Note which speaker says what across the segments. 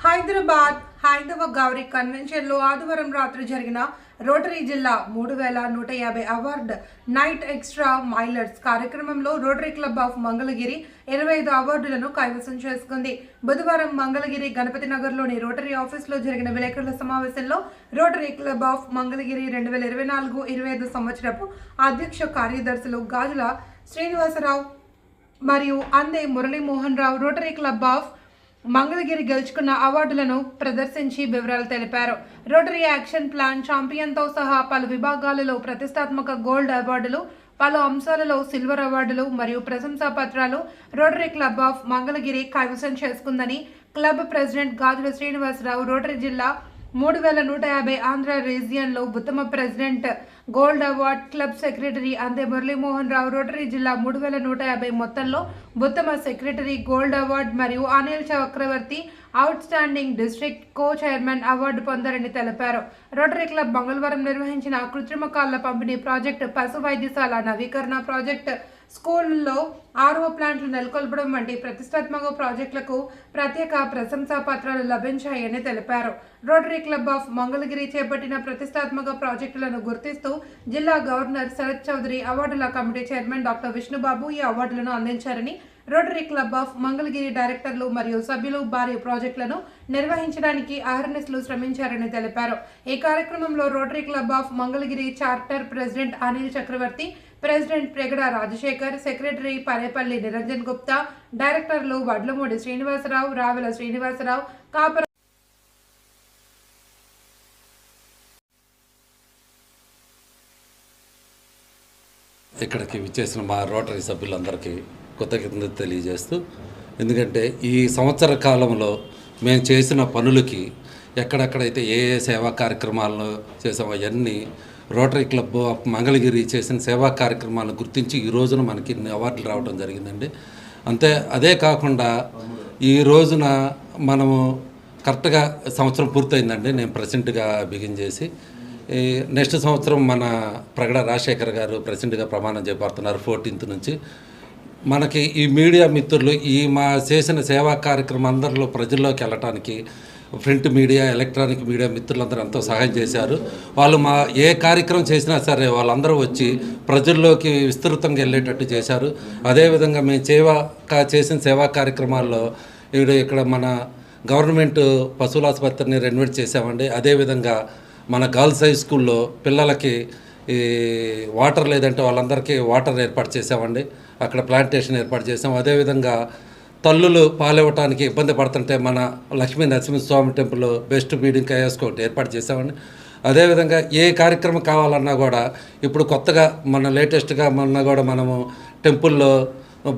Speaker 1: హైదరాబాద్ హైందవ గౌరీ కన్వెన్షన్లో ఆదివారం రాత్రి జరిగిన రోటరీ జిల్లా మూడు వేల నూట యాభై అవార్డ్ నైట్ ఎక్స్ట్రా మైలర్స్ కార్యక్రమంలో రోటరీ క్లబ్ ఆఫ్ మంగళగిరి ఇరవై ఐదు అవార్డులను కైవసం చేసుకుంది. బుధవారం మంగళగిరి గణపతి నగర్లోని రోటరీ ఆఫీసులో జరిగిన విలేకరుల సమావేశంలో రోటరీ క్లబ్ ఆఫ్ మంగళగిరి రెండు వేల ఇరవై నాలుగు ఇరవై ఐదు సంవత్సరపు అధ్యక్ష కార్యదర్శులు గాజుల శ్రీనివాసరావు మరియు Ande Muralimohan Rao Rotary Club of Mangalagiri గెలుచుకున్న అవార్డులను ప్రదర్శించి వివరాలు తెలిపారు. రోటరీ యాక్షన్ ప్లాన్ ఛాంపియన్తో సహా పలు విభాగాలలో ప్రతిష్టాత్మక గోల్డ్ అవార్డులు పలు అంశాలలో సిల్వర్ అవార్డులు మరియు ప్రశంసా పత్రాలు రోటరీ క్లబ్ ఆఫ్ మంగళగిరి కైవసం చేసుకుందని club president Gajula Srinivasarao Rotary జిల్లా మూడు వేల నూట యాభై ఆంధ్ర రీజియన్లో ఉత్తమ president gold award club secretary Ande Muralimohan Rao rotary జిల్లా మూడు వేల నూట యాభై మొత్తంలో ఉత్తమ సెక్రటరీ గోల్డ్ అవార్డ్ మరియు Anil Chakravarthy outstanding district co chairman award పొందారని తెలిపారు. రోటరీ క్లబ్ మంగళవారం నిర్వహించిన కృత్రిమ కాళ్ళ పంపిణీ ప్రాజెక్టు పశు వైద్యశాల నవీకరణ ప్రాజెక్టు స్కూల్లో ఆర్ఓ ప్లాంట్లు నెలకొల్పడం వంటి ప్రతిష్టాత్మక ప్రాజెక్టులకు ప్రత్యేక ప్రశంసా పత్రాలు లభించాయని తెలిపారు. రోటరీ క్లబ్ ఆఫ్ మంగళగిరి చేపట్టిన ప్రతిష్టాత్మక ప్రాజెక్టులను గుర్తిస్తూ జిల్లా గవర్నర్ శరత్ చౌదరి అవార్డుల కమిటీ చైర్మన్ డాక్టర్ విష్ణుబాబు ఈ అవార్డులను అందించారని రోటరీ క్లబ్ ఆఫ్ మంగళగిరి డైరెక్టర్లు మరియు సభ్యులు భారీ ప్రాజెక్టులను నిర్వహించడానికి అహర్నిస్లు శ్రమించారని తెలిపారు. ఈ కార్యక్రమంలో Rotary Club of Mangalagiri charter president Anil Chakravarthy president Pregada Rajasekhar secretary Parepalli Niranjan Gupta డైరెక్టర్లు వడ్లమూడి శ్రీనివాసరావు రావెల శ్రీనివాసరావు కాపర
Speaker 2: ఇక్కడికి విచ్చేసిన మా రోటరీ సభ్యులందరికీ కృతజ్ఞత తెలియజేస్తూ ఎందుకంటే ఈ సంవత్సర కాలంలో మేము చేసిన పనులకి ఎక్కడెక్కడైతే ఏ ఏ సేవా కార్యక్రమాలను చేసామో అవన్నీ రోటరీ క్లబ్ ఆఫ్ మంగళగిరి చేసిన సేవా కార్యక్రమాలను గుర్తించి ఈ రోజున మనకి అవార్డులు రావడం జరిగిందండి. అంతే అదే కాకుండా ఈ రోజున మనము కరెక్ట్గా సంవత్సరం పూర్తయిందండి. నేను ప్రెసిడెంట్గా బిగిన్ చేసి ఈ నెక్స్ట్ సంవత్సరం మన ప్రగడ రాజశేఖర్ గారు ప్రెసిడెంట్గా ప్రమాణం చేపడుతున్నారు ఫోర్టీన్త్ నుంచి. మనకి ఈ మీడియా మిత్రులు ఈ మా చేసిన సేవా కార్యక్రమం అందరిలో ప్రజల్లోకి వెళ్ళటానికి ప్రింట్ మీడియా ఎలక్ట్రానిక్ మీడియా మిత్రులందరూ ఎంతో సహాయం చేశారు. వాళ్ళు మా ఏ కార్యక్రమం చేసినా సరే వాళ్ళందరూ వచ్చి ప్రజల్లోకి విస్తృతంగా వెళ్ళేటట్టు చేశారు. అదేవిధంగా మేము సేవా కా- చేసిన సేవా కార్యక్రమాల్లో ఇక్కడ ఇక్కడ మన గవర్నమెంట్ పశువుల ఆసుపత్రిని రెనోవేట్ చేసామండి అదేవిధంగా మన గర్ల్స్ హై స్కూల్లో పిల్లలకి ఈ వాటర్ లేదంటే వాళ్ళందరికీ వాటర్ ఏర్పాటు చేసామండి అక్కడ ప్లాంటేషన్ ఏర్పాటు చేసాం అదేవిధంగా తల్లులు పాలివ్వటానికి ఇబ్బంది పడుతుంటే మన Lakshmi Narasimhaswamy temple breastfeeding kiosk ఒకటి ఏర్పాటు చేసామండి అదేవిధంగా ఏ కార్యక్రమం కావాలన్నా కూడా ఇప్పుడు కొత్తగా మన లేటెస్ట్గా మొన్న కూడా మనము టెంపుల్లో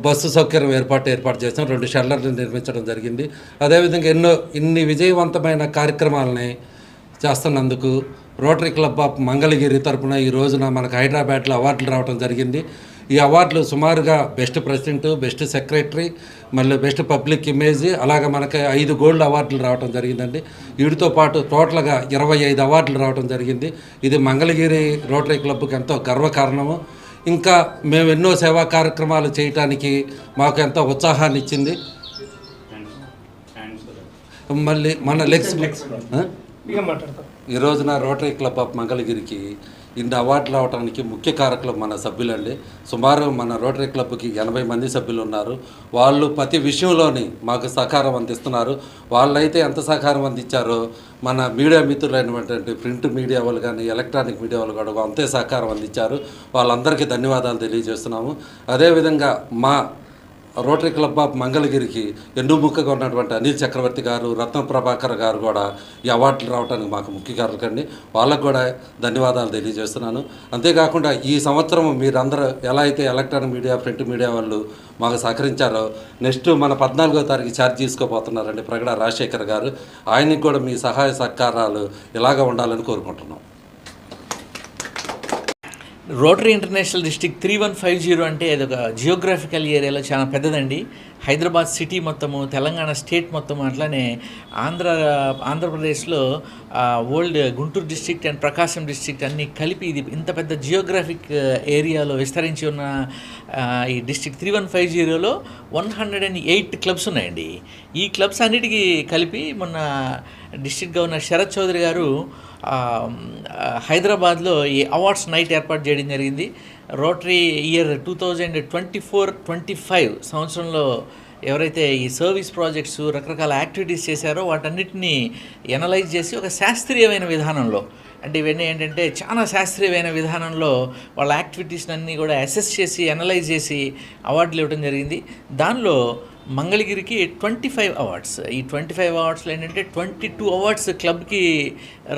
Speaker 2: బస్సు సౌకర్యం ఏర్పాటు ఏర్పాటు చేసాం రెండు షెల్లర్లు నిర్మించడం జరిగింది. అదేవిధంగా ఎన్నో ఇన్ని విజయవంతమైన కార్యక్రమాలని చేస్తున్నందుకు రోటరీ క్లబ్ ఆఫ్ మంగళగిరి తరపున ఈ రోజున మనకు హైదరాబాద్లో అవార్డులు రావడం జరిగింది. ఈ అవార్డులు సుమారుగా బెస్ట్ ప్రెసిడెంట్ బెస్ట్ సెక్రటరీ మళ్ళీ బెస్ట్ పబ్లిక్ ఇమేజ్ అలాగే మనకి ఐదు గోల్డ్ అవార్డులు రావడం జరిగిందండి. వీటితో పాటు టోటల్గా ఇరవై ఐదు అవార్డులు రావడం జరిగింది. ఇది మంగళగిరి రోటరీ క్లబ్కి ఎంతో గర్వకారణము. ఇంకా మేము ఎన్నో సేవా కార్యక్రమాలు చేయటానికి మాకు ఎంతో ఉత్సాహాన్ని ఇచ్చింది. మళ్ళీ మన లెగ్స్ ఈ రోజున రోటరీ క్లబ్ ఆఫ్ మంగళగిరికి ఇన్ని అవార్డులు రావడానికి ముఖ్య కారకులు మన సభ్యులండి. సుమారు మన రోటరీ క్లబ్కి ఎనభై మంది సభ్యులు ఉన్నారు వాళ్ళు ప్రతి విషయంలోని మాకు సహకారం అందిస్తున్నారు. వాళ్ళైతే ఎంత సహకారం అందించారో మన మీడియా మిత్రులైనటువంటి ప్రింట్ మీడియా వాళ్ళు కానీ ఎలక్ట్రానిక్ మీడియా వాళ్ళు కూడా అంతే సహకారం అందించారు. వాళ్ళందరికీ ధన్యవాదాలు తెలియజేస్తున్నాము. అదేవిధంగా మా రోటరీ క్లబ్ ఆఫ్ మంగళగిరికి ఎన్నుముక్కగా ఉన్నటువంటి అనిల్ చక్రవర్తి గారు రత్న ప్రభాకర్ గారు కూడా ఈ అవార్డులు రావడానికి మాకు ముఖ్య కారణకండి వాళ్ళకు కూడా ధన్యవాదాలు తెలియజేస్తున్నాను. అంతేకాకుండా ఈ సంవత్సరం మీరందరూ ఎలా అయితే ఎలక్ట్రానిక్ మీడియా ప్రింట్ మీడియా వాళ్ళు మాకు సహకరించారో నెక్స్ట్ మన పద్నాలుగో తారీఖు ఛార్జ్ తీసుకోబోతున్నారండి ప్రగడ రాజశేఖర్ గారు. ఆయనకి కూడా మీ సహాయ సహకారాలు ఇలాగ ఉండాలని కోరుకుంటున్నాం.
Speaker 3: Rotary International district three one five zero అంటే అది ఒక జియోగ్రాఫికల్ ఏరియాలో చాలా పెద్దదండి.
Speaker 4: హైదరాబాద్ సిటీ మొత్తము తెలంగాణ స్టేట్ మొత్తం అట్లానే ఆంధ్ర ఆంధ్రప్రదేశ్లో old Guntur district and Prakasam district అన్నీ కలిపి ఇది ఇంత పెద్ద జియోగ్రాఫిక్ ఏరియాలో విస్తరించి ఉన్న ఈ డిస్ట్రిక్ట్ త్రీ వన్ ఫైవ్ జీరోలో one hundred and eight clubs ఉన్నాయండి. ఈ క్లబ్స్ అన్నిటికీ కలిపి మొన్న డిస్ట్రిక్ట్ గవర్నర్ శరత్ చౌదరి గారు హైదరాబాద్లో ఈ అవార్డ్స్ నైట్ ఏర్పాటు చేయడం జరిగింది. Rotary year two thousand twenty four twenty five సంవత్సరంలో ఎవరైతే ఈ సర్వీస్ ప్రాజెక్ట్స్ రకరకాల యాక్టివిటీస్ చేశారో వాటన్నిటిని ఎనలైజ్ చేసి ఒక శాస్త్రీయమైన విధానంలో అంటే ఇవన్నీ ఏంటంటే చాలా శాస్త్రీయమైన విధానంలో వాళ్ళ యాక్టివిటీస్ అన్నీ కూడా అసెస్ చేసి అనలైజ్ చేసి అవార్డులు ఇవ్వడం జరిగింది. దానిలో మంగళగిరికి ట్వంటీ ఫైవ్ అవార్డ్స్. ఈ ట్వంటీ ఫైవ్ అవార్డ్స్లో ఏంటంటే ట్వంటీ టూ అవార్డ్స్ క్లబ్కి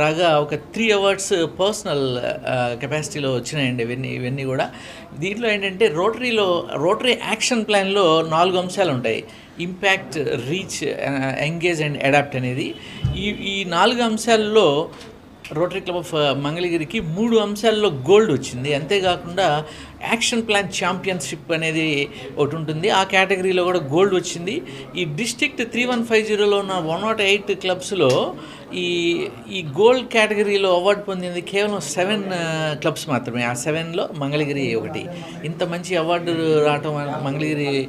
Speaker 4: రాగా ఒక త్రీ అవార్డ్స్ పర్సనల్ కెపాసిటీలో వచ్చినాయండి ఇవన్నీ ఇవన్నీ కూడా. దీంట్లో ఏంటంటే రోటరీలో రోటరీ యాక్షన్ ప్లాన్లో నాలుగు అంశాలు ఉంటాయి. Impact reach engage and adapt అనేది. ఈ ఈ నాలుగు అంశాల్లో రోటరీ క్లబ్ ఆఫ్ మంగళగిరికి మూడు అంశాల్లో గోల్డ్ వచ్చింది. అంతేకాకుండా యాక్షన్ ప్లాన్ ఛాంపియన్షిప్ అనేది ఒకటి ఉంటుంది. ఆ కేటగిరీలో కూడా గోల్డ్ వచ్చింది. ఈ డిస్ట్రిక్ట్ త్రీ వన్ ఫైవ్ జీరోలో ఉన్న వన్ నాట్ ఎయిట్ క్లబ్స్లో ఈ ఈ గోల్డ్ కేటగిరీలో అవార్డు పొందింది కేవలం సెవెన్ క్లబ్స్ uh, మాత్రమే. ఆ సెవెన్లో మంగళగిరి ఒకటి. ఇంత మంచి అవార్డు రావటం మంగళగిరి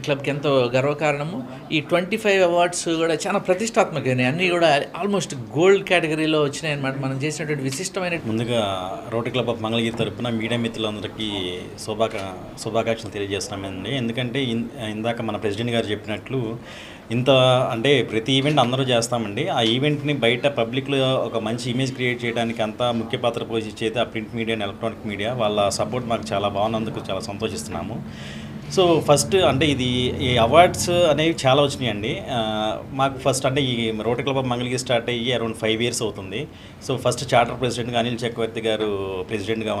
Speaker 4: క్లబ్కి ఎంతో గర్వకారణము. ఈ ట్వంటీ ఫైవ్ అవార్డ్స్ కూడా చాలా ప్రతిష్టాత్మకమైనవి అన్నీ కూడా ఆల్మోస్ట్ గోల్డ్ కేటగిరీలో వచ్చినాయి అనమాట మనం చేసినటువంటి విశిష్టమైన
Speaker 3: ముందుగా రోటరీ క్లబ్ ఆఫ్ మంగళగిరి తరఫున మీడియా మిత్రులందరికీ శుభాకా శుభాకాంక్షలు తెలియజేస్తున్నామండి. ఎందుకంటే ఇన్- ఇందాక మన ప్రెసిడెంట్ గారు చెప్పినట్లు ఇంత అంటే ప్రతి ఈవెంట్ అందరూ చేస్తామండి. ఆ ఈవెంట్ని బయట పబ్లిక్లో ఒక మంచి ఇమేజ్ క్రియేట్ చేయడానికి అంతా ముఖ్య పాత్ర పోషించేది ఆ print media and electronic media వాళ్ళ సపోర్ట్ మాకు చాలా బాగున్నందుకు చాలా సంతోషిస్తున్నాము. సో ఫస్ట్ అంటే ఇది ఈ అవార్డ్స్ అనేవి చాలా వచ్చినాయండి. మాకు ఫస్ట్ అంటే ఈ Rotary Club of Mangalagiri start అయ్యి అరౌండ్ ఫైవ్ ఇయర్స్ అవుతుంది. సో ఫస్ట్ చార్టర్ ప్రెసిడెంట్గా అనిల్ చక్రవర్తి గారు ప్రెసిడెంట్గా ఉన్నారు.